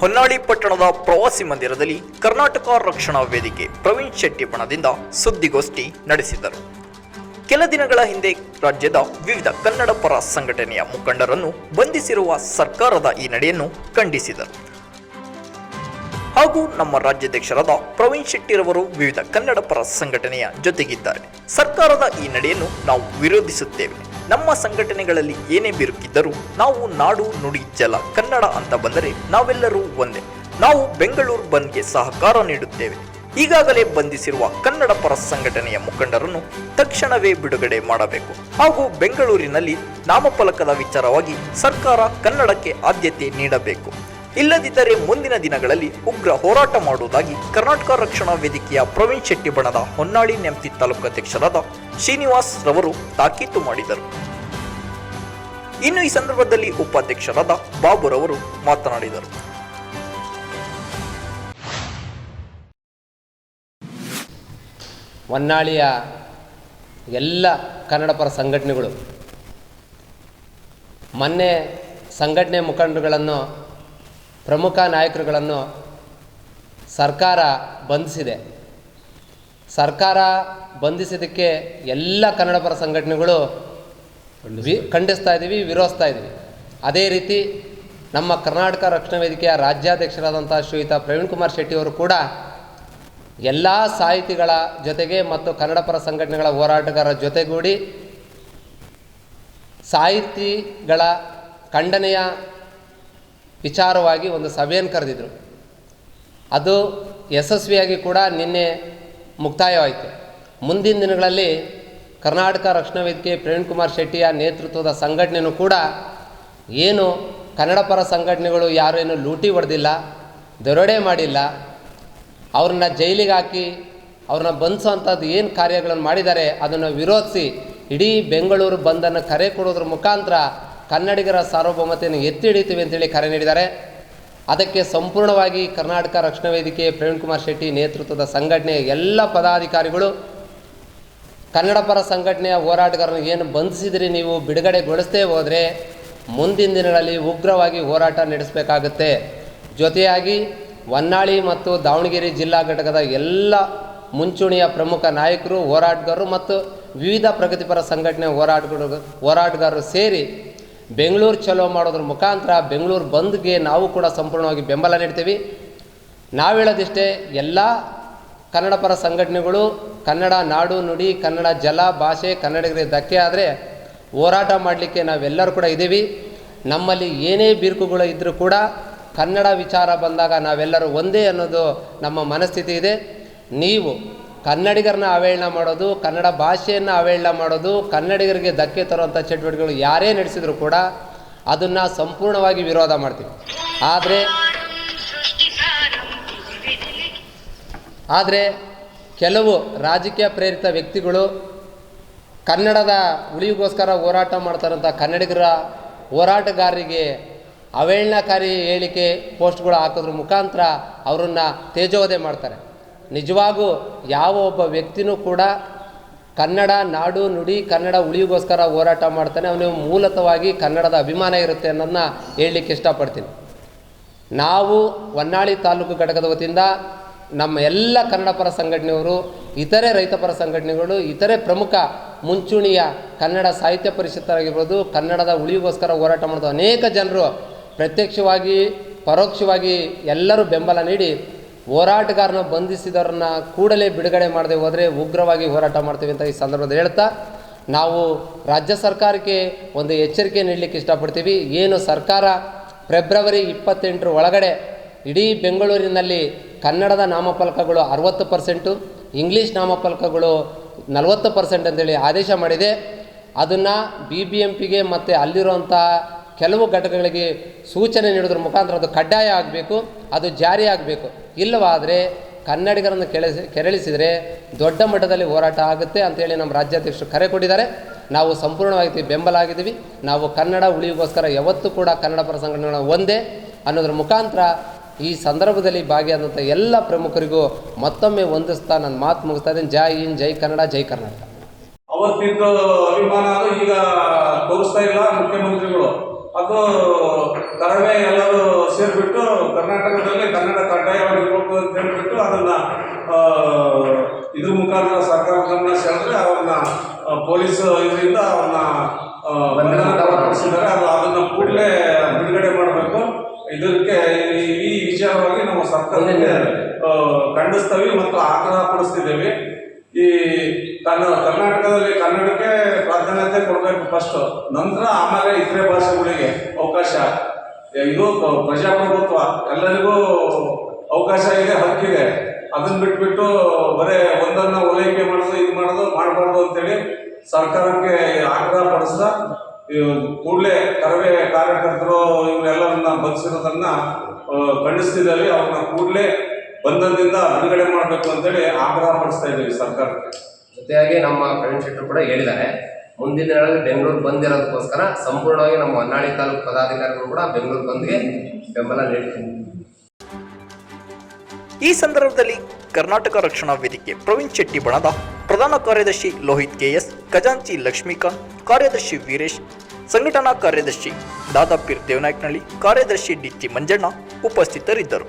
ಹೊನ್ನಾಳಿ ಪಟ್ಟಣದ ಪ್ರವಾಸಿ ಮಂದಿರದಲ್ಲಿ ಕರ್ನಾಟಕ ರಕ್ಷಣಾ ವೇದಿಕೆ ಪ್ರವೀಣ್ ಶೆಟ್ಟಿ ಬಣದಿಂದ ಸುದ್ದಿಗೋಷ್ಠಿ ನಡೆಸಿದರು. ಕೆಲ ದಿನಗಳ ಹಿಂದೆ ರಾಜ್ಯದ ವಿವಿಧ ಕನ್ನಡ ಪರ ಸಂಘಟನೆಯ ಮುಖಂಡರನ್ನು ಬಂಧಿಸಿರುವ ಸರ್ಕಾರದ ಈ ನಡೆಯನ್ನು ಖಂಡಿಸಿದರು. ಹಾಗೂ ನಮ್ಮ ರಾಜ್ಯಾಧ್ಯಕ್ಷರಾದ ಪ್ರವೀಣ್ ಶೆಟ್ಟಿರವರು ವಿವಿಧ ಕನ್ನಡ ಪರ ಸಂಘಟನೆಯ ಜೊತೆಗಿದ್ದಾರೆ. ಸರ್ಕಾರದ ಈ ನಡೆಯನ್ನು ನಾವು ವಿರೋಧಿಸುತ್ತೇವೆ. ನಮ್ಮ ಸಂಘಟನೆಗಳಲ್ಲಿ ಏನೇ ಬಿರುಕಿದ್ದರೂ ನಾವು ನಾಡು ನುಡಿ ಜಲ, ಕನ್ನಡ ಅಂತ ಬಂದರೆ ನಾವೆಲ್ಲರೂ ಒಂದೇ. ನಾವು ಬೆಂಗಳೂರು ಬಂದ್ಗೆ ಸಹಕಾರ ನೀಡುತ್ತೇವೆ. ಈಗಾಗಲೇ ಬಂಧಿಸಿರುವ ಕನ್ನಡ ಪರ ಸಂಘಟನೆಯ ಮುಖಂಡರನ್ನು ತಕ್ಷಣವೇ ಬಿಡುಗಡೆ ಮಾಡಬೇಕು. ಹಾಗೂ ಬೆಂಗಳೂರಿನಲ್ಲಿ ನಾಮಫಲಕದ ವಿಚಾರವಾಗಿ ಸರ್ಕಾರ ಕನ್ನಡಕ್ಕೆ ಆದ್ಯತೆ ನೀಡಬೇಕು. ಇಲ್ಲದಿದ್ದರೆ ಮುಂದಿನ ದಿನಗಳಲ್ಲಿ ಉಗ್ರ ಹೋರಾಟ ಮಾಡುವುದಾಗಿ ಕರ್ನಾಟಕ ರಕ್ಷಣಾ ವೇದಿಕೆಯ ಪ್ರವೀಣ್ ಶೆಟ್ಟಿ ಬಣದ ಹೊನ್ನಾಳಿ ನೆಂಪಿ ತಾಲೂಕು ಅಧ್ಯಕ್ಷರಾದ ಶ್ರೀನಿವಾಸ್ ರವರು ತಾಕೀತು ಮಾಡಿದರು. ಇನ್ನು ಈ ಸಂದರ್ಭದಲ್ಲಿ ಉಪಾಧ್ಯಕ್ಷರಾದ ಬಾಬುರವರು ಮಾತನಾಡಿದರು. ಹೊನ್ನಾಳಿಯ ಎಲ್ಲ ಕನ್ನಡಪರ ಸಂಘಟನೆಗಳು ಮೊನ್ನೆ ಸಂಘಟನೆ ಮುಖಂಡರುಗಳನ್ನು ಪ್ರಮುಖ ನಾಯಕರುಗಳನ್ನು ಸರ್ಕಾರ ಬಂಧಿಸಿದೆ. ಸರ್ಕಾರ ಬಂಧಿಸಿದ್ದಕ್ಕೆ ಎಲ್ಲ ಕನ್ನಡಪರ ಸಂಘಟನೆಗಳು ವಿ ಖಂಡಿಸ್ತಾ ಇದ್ದೀವಿ. ವಿರೋಧಿಸ್ತಾ ಇದ್ದೀವಿ ಅದೇ ರೀತಿ ನಮ್ಮ ಕರ್ನಾಟಕ ರಕ್ಷಣಾ ವೇದಿಕೆಯ ರಾಜ್ಯಾಧ್ಯಕ್ಷರಾದಂಥ ಶ್ರೀಯುತ ಪ್ರವೀಣ್ ಕುಮಾರ್ ಶೆಟ್ಟಿಯವರು ಕೂಡ ಎಲ್ಲ ಸಾಹಿತಿಗಳ ಜೊತೆಗೆ ಮತ್ತು ಕನ್ನಡಪರ ಸಂಘಟನೆಗಳ ಹೋರಾಟಗಾರರ ಜೊತೆಗೂಡಿ ಸಾಹಿತಿಗಳ ಖಂಡನೆಯ ವಿಚಾರವಾಗಿ ಒಂದು ಸಭೆಯನ್ನು ಕರೆದಿದ್ರು. ಅದು ಯಶಸ್ವಿಯಾಗಿ ಕೂಡ ನಿನ್ನೆ ಮುಕ್ತಾಯವಾಯಿತು. ಮುಂದಿನ ದಿನಗಳಲ್ಲಿ ಕರ್ನಾಟಕ ರಕ್ಷಣಾ ವೇದಿಕೆ ಪ್ರವೀಣ್ ಕುಮಾರ್ ಶೆಟ್ಟಿಯ ನೇತೃತ್ವದ ಸಂಘಟನೆಯೂ ಕೂಡ ಏನು ಕನ್ನಡ ಪರ ಸಂಘಟನೆಗಳು ಯಾರೇನು ಲೂಟಿ ಹೊಡೆದಿಲ್ಲ, ದರೋಡೆ ಮಾಡಿಲ್ಲ, ಅವ್ರನ್ನ ಜೈಲಿಗೆ ಹಾಕಿ ಅವ್ರನ್ನ ಬಂಧಿಸೋವಂಥದ್ದು ಏನು ಕಾರ್ಯಗಳನ್ನು ಮಾಡಿದ್ದಾರೆ ಅದನ್ನು ವಿರೋಧಿಸಿ ಇಡೀ ಬೆಂಗಳೂರು ಬಂದನ್ನು ಕರೆ ಕೊಡೋದ್ರ ಮುಖಾಂತರ ಕನ್ನಡಿಗರ ಸಾರ್ವಭೌಮತೆಯನ್ನು ಎತ್ತಿ ಹಿಡಿತೀವಿ ಅಂತೇಳಿ ಕರೆ ನೀಡಿದ್ದಾರೆ. ಅದಕ್ಕೆ ಸಂಪೂರ್ಣವಾಗಿ ಕರ್ನಾಟಕ ರಕ್ಷಣಾ ವೇದಿಕೆ, ಪ್ರವೀಣ್ ಕುಮಾರ್ ಶೆಟ್ಟಿ ನೇತೃತ್ವದ ಸಂಘಟನೆಯ ಎಲ್ಲ ಪದಾಧಿಕಾರಿಗಳು, ಕನ್ನಡ ಪರ ಸಂಘಟನೆಯ ಹೋರಾಟಗಾರರನ್ನು ಏನು ಬಂಧಿಸಿದ್ರಿ ನೀವು ಬಿಡುಗಡೆಗೊಳಿಸದೇ ಹೋದರೆ ಮುಂದಿನ ದಿನಗಳಲ್ಲಿ ಉಗ್ರವಾಗಿ ಹೋರಾಟ ನಡೆಸಬೇಕಾಗುತ್ತೆ. ಜೊತೆಯಾಗಿ ಹೊನ್ನಾಳಿ ಮತ್ತು ದಾವಣಗೆರೆ ಜಿಲ್ಲಾ ಘಟಕದ ಎಲ್ಲ ಮುಂಚೂಣಿಯ ಪ್ರಮುಖ ನಾಯಕರು, ಹೋರಾಟಗಾರರು ಮತ್ತು ವಿವಿಧ ಪ್ರಗತಿಪರ ಸಂಘಟನೆ ಹೋರಾಟಗಾರರು ಹೋರಾಟಗಾರರು ಸೇರಿ ಬೆಂಗಳೂರು ಚಲೋ ಮಾಡೋದ್ರ ಮುಖಾಂತರ ಬೆಂಗಳೂರು ಬಂದ್ಗೆ ನಾವು ಕೂಡ ಸಂಪೂರ್ಣವಾಗಿ ಬೆಂಬಲ ನೀಡ್ತೀವಿ. ನಾವು ಹೇಳೋದಿಷ್ಟೇ, ಎಲ್ಲ ಕನ್ನಡ ಪರ ಸಂಘಟನೆಗಳು, ಕನ್ನಡ ನಾಡು ನುಡಿ, ಕನ್ನಡ ಜಲ ಭಾಷೆ, ಕನ್ನಡಿಗರಿಗೆ ಧಕ್ಕೆ ಆದರೆ ಹೋರಾಟ ಮಾಡಲಿಕ್ಕೆ ನಾವೆಲ್ಲರೂ ಕೂಡ ಇದ್ದೀವಿ. ನಮ್ಮಲ್ಲಿ ಏನೇ ಬಿರುಕುಗಳು ಇದ್ದರೂ ಕೂಡ ಕನ್ನಡ ವಿಚಾರ ಬಂದಾಗ ನಾವೆಲ್ಲರೂ ಒಂದೇ ಅನ್ನೋದು ನಮ್ಮ ಮನಸ್ಥಿತಿ ಇದೆ. ನೀವು ಕನ್ನಡಿಗರನ್ನ ಅವಹೇಳನ ಮಾಡೋದು, ಕನ್ನಡ ಭಾಷೆಯನ್ನು ಅವಹೇಳನ ಮಾಡೋದು, ಕನ್ನಡಿಗರಿಗೆ ಧಕ್ಕೆ ತರುವಂಥ ಚಟುವಟಿಕೆಗಳು ಯಾರೇ ನಡೆಸಿದರೂ ಕೂಡ ಅದನ್ನು ಸಂಪೂರ್ಣವಾಗಿ ವಿರೋಧ ಮಾಡ್ತೀವಿ. ಆದರೆ ಆದರೆ ಕೆಲವು ರಾಜಕೀಯ ಪ್ರೇರಿತ ವ್ಯಕ್ತಿಗಳು ಕನ್ನಡದ ಉಳಿವಿಗೋಸ್ಕರ ಹೋರಾಟ ಮಾಡ್ತಾರಂಥ ಕನ್ನಡಿಗರ ಹೋರಾಟಗಾರರಿಗೆ ಅವಹೇಳನಕಾರಿ ಹೇಳಿಕೆ ಪೋಸ್ಟ್ಗಳು ಹಾಕೋದ್ರ ಮುಖಾಂತರ ಅವರನ್ನು ತೇಜೋವಧೆ ಮಾಡ್ತಾರೆ. ನಿಜವಾಗೂ ಯಾವ ಒಬ್ಬ ವ್ಯಕ್ತಿನೂ ಕೂಡ ಕನ್ನಡ ನಾಡು ನುಡಿ ಕನ್ನಡ ಉಳಿಯೋಗೋಸ್ಕರ ಹೋರಾಟ ಮಾಡ್ತಾನೆ. ಅವನು ಮೂಲತವಾಗಿ ಕನ್ನಡದ ಅಭಿಮಾನ ಇರುತ್ತೆ ಅನ್ನೋದನ್ನ ಹೇಳಲಿಕ್ಕೆ ಇಷ್ಟಪಡ್ತೀನಿ. ನಾವು ಹೊನ್ನಾಳಿ ತಾಲೂಕು ಘಟಕದ ವತಿಯಿಂದ ನಮ್ಮ ಎಲ್ಲ ಕನ್ನಡ ಪರ ಸಂಘಟನೆಯವರು, ಇತರೆ ರೈತಪರ ಸಂಘಟನೆಗಳು, ಇತರೆ ಪ್ರಮುಖ ಮುಂಚೂಣಿಯ ಕನ್ನಡ ಸಾಹಿತ್ಯ ಪರಿಷತ್ತರಾಗಿರ್ಬೋದು, ಕನ್ನಡದ ಉಳಿಗೋಸ್ಕರ ಹೋರಾಟ ಮಾಡೋದು ಅನೇಕ ಜನರು ಪ್ರತ್ಯಕ್ಷವಾಗಿ, ಪರೋಕ್ಷವಾಗಿ ಎಲ್ಲರೂ ಬೆಂಬಲ ನೀಡಿ ಹೋರಾಟಗಾರನ ಬಂಧಿಸಿದವ್ರನ್ನ ಕೂಡಲೇ ಬಿಡುಗಡೆ ಮಾಡದೆ ಹೋದರೆ ಉಗ್ರವಾಗಿ ಹೋರಾಟ ಮಾಡ್ತೀವಿ ಅಂತ ಈ ಸಂದರ್ಭದಲ್ಲಿ ಹೇಳ್ತಾ, ನಾವು ರಾಜ್ಯ ಸರ್ಕಾರಕ್ಕೆ ಒಂದು ಎಚ್ಚರಿಕೆ ನೀಡಲಿಕ್ಕೆ ಇಷ್ಟಪಡ್ತೀವಿ. ಏನು ಸರ್ಕಾರ ಫೆಬ್ರವರಿ ಇಪ್ಪತ್ತೆಂಟರ ಒಳಗಡೆ ಇಡೀ ಬೆಂಗಳೂರಿನಲ್ಲಿ ಕನ್ನಡದ ನಾಮಫಲಕಗಳು ಅರವತ್ತು ಪರ್ಸೆಂಟು, ಇಂಗ್ಲೀಷ್ ನಾಮಫಲಕಗಳು ನಲವತ್ತು ಪರ್ಸೆಂಟ್ ಅಂತೇಳಿ ಆದೇಶ ಮಾಡಿದೆ. ಅದನ್ನು ಬಿ ಬಿ ಎಂ ಪಿಗೆ ಮತ್ತು ಅಲ್ಲಿರುವಂಥ ಕೆಲವು ಘಟಕಗಳಿಗೆ ಸೂಚನೆ ನೀಡೋದ್ರ ಮುಖಾಂತರ ಅದು ಕಡ್ಡಾಯ ಆಗಬೇಕು, ಅದು ಜಾರಿ ಆಗಬೇಕು. ಇಲ್ಲವಾದರೆ ಕನ್ನಡಿಗರನ್ನು ಕೆಳಸಿ, ಕೆರಳಿಸಿದರೆ ದೊಡ್ಡ ಮಟ್ಟದಲ್ಲಿ ಹೋರಾಟ ಆಗುತ್ತೆ ಅಂತೇಳಿ ನಮ್ಮ ರಾಜ್ಯಾಧ್ಯಕ್ಷರು ಕರೆ ಕೊಟ್ಟಿದ್ದಾರೆ. ನಾವು ಸಂಪೂರ್ಣವಾಗಿ ಬೆಂಬಲ ಆಗಿದ್ದೀವಿ. ನಾವು ಕನ್ನಡ ಉಳಿಯೋಗೋಸ್ಕರ ಯಾವತ್ತೂ ಕೂಡ ಕನ್ನಡ ಪರ ಸಂಘಟನೆಗಳ ಒಂದೇ ಅನ್ನೋದ್ರ ಮುಖಾಂತರ ಈ ಸಂದರ್ಭದಲ್ಲಿ ಭಾಗಿಯಾದಂಥ ಎಲ್ಲ ಪ್ರಮುಖರಿಗೂ ಮತ್ತೊಮ್ಮೆ ವಂದಿಸ್ತಾ ನನ್ನ ಮಾತು ಮುಗಿಸ್ತಾ ಇದ್ದೀನಿ. ಜೈ ಇನ್ ಜೈ ಕನ್ನಡ, ಜೈ ಕರ್ನಾಟಕ. ಅವತ್ತಿದ್ದ ಅಭಿಮಾನ ಈಗ ತೋರಿಸ್ತಾ ಇಲ್ಲ ಮುಖ್ಯಮಂತ್ರಿಗಳು. ಅದು ಕರವೇ ಎಲ್ಲರೂ ಸೇರಿಬಿಟ್ಟು ಕರ್ನಾಟಕದಲ್ಲಿ ಕನ್ನಡ ಕಡ್ಡಾಯವಾಗಿರ್ಬೇಕು ಅಂತ ಹೇಳಿಬಿಟ್ಟು ಅದನ್ನ ಇದು ಇದ್ರ ಮುಖಾಂತರ ಸರ್ಕಾರ ಗಮನ ಸೆಳೆದ್ರೆ ಅವ್ರನ್ನ ಪೊಲೀಸ್ ಇದರಿಂದ ಅವ್ರನ್ನ ಬಂಧನಪಡಿಸಿದ್ದಾರೆ ಅದು ಅದನ್ನ ಕೂಡಲೇ ಬಿಡುಗಡೆ ಮಾಡಬೇಕು. ಇದಕ್ಕೆ ಈ- ವಿಚಾರವಾಗಿ ನಾವು ಸರ್ಕಾರಕ್ಕೆ ಖಂಡಿಸ್ತೀವಿ ಮತ್ತು ಆಗ್ರಹ ಪಡಿಸ್ತಿದ್ದೇವೆ. ಈ ಕನ್ನ ಕರ್ನಾಟಕದಲ್ಲಿ ಕನ್ನಡಕ್ಕೆ ಪ್ರಾಧಾನ್ಯತೆ ಕೊಡಬೇಕು ಫಸ್ಟ್ ನಂತರ ಆಮೇಲೆ ಇತರೆ ಭಾಷೆಗಳಿಗೆ ಅವಕಾಶ. ಇದು ಪ್ರಜಾಪ್ರಭುತ್ವ, ಎಲ್ಲರಿಗೂ ಅವಕಾಶ ಇದೆ ಹಕ್ಕಿದೆ ಅದನ್ನ ಬಿಟ್ಬಿಟ್ಟು ಬರೇ ಒಂದನ್ನ ಓಲೈಕೆ ಮಾಡೋದು ಇದು ಮಾಡೋದು, ಮಾಡಬಾರ್ದು ಅಂತೇಳಿ ಸರ್ಕಾರಕ್ಕೆ ಆಗ್ರಹ ಪಡಿಸ್ದ. ಕೂಡಲೇ ಕರವೇ ಕಾರ್ಯಕರ್ತರು ಇವರೆಲ್ಲರನ್ನ ಬಂಧಿಸಿರೋದನ್ನ ಖಂಡಿಸ್ತಿದ್ದೇವೆ. ಅವ್ರನ್ನ ಕೂಡಲೇ ಬಂಧನದಿಂದ ಬಿಡುಗಡೆ ಮಾಡಬೇಕು ಅಂತೇಳಿ ಆಗ್ರಹ ಪಡಿಸ್ತಾ ಇದ್ದೀವಿ ಸರ್ಕಾರಕ್ಕೆ. ಜೊತೆಯಾಗಿ ನಮ್ಮ ಪ್ರವೀಣ್ ಶೆಟ್ಟರು ಕೂಡ ಹೇಳಿದ್ದಾರೆ. ಮುಂದಿನ ದಿನಗಳಲ್ಲಿ ಬೆಂಗಳೂರು ಬಂದಿರೋದಕ್ಕೋಸ್ಕರ ಸಂಪೂರ್ಣವಾಗಿ ನಮ್ಮ ಹೊನ್ನಾಳಿ ತಾಲೂಕು ಪದಾಧಿಕಾರಿಗಳು ಕೂಡ ಬೆಂಗಳೂರು ಬಂದ್ಗೆ ಬೆಂಬಲ ನೀಡ್ತೀನಿ ಈ ಸಂದರ್ಭದಲ್ಲಿ ಕರ್ನಾಟಕ ರಕ್ಷಣಾ ವೇದಿಕೆ ಪ್ರವೀಣ್ ಶೆಟ್ಟಿ ಬಣದ ಪ್ರಧಾನ ಕಾರ್ಯದರ್ಶಿ ಲೋಹಿತ್ ಕೆಎಸ್, ಖಜಾಂಚಿ ಲಕ್ಷ್ಮೀಕಾ ಕಾರ್ಯದರ್ಶಿ ವೀರೇಶ್, ಸಂಘಟನಾ ಕಾರ್ಯದರ್ಶಿ ದಾದಾಪೀರ್ ದೇವನಾಯಕನಹಳ್ಳಿ, ಕಾರ್ಯದರ್ಶಿ ಡಿಚ್ಚಿ ಮಂಜಣ್ಣ ಉಪಸ್ಥಿತರಿದ್ದರು.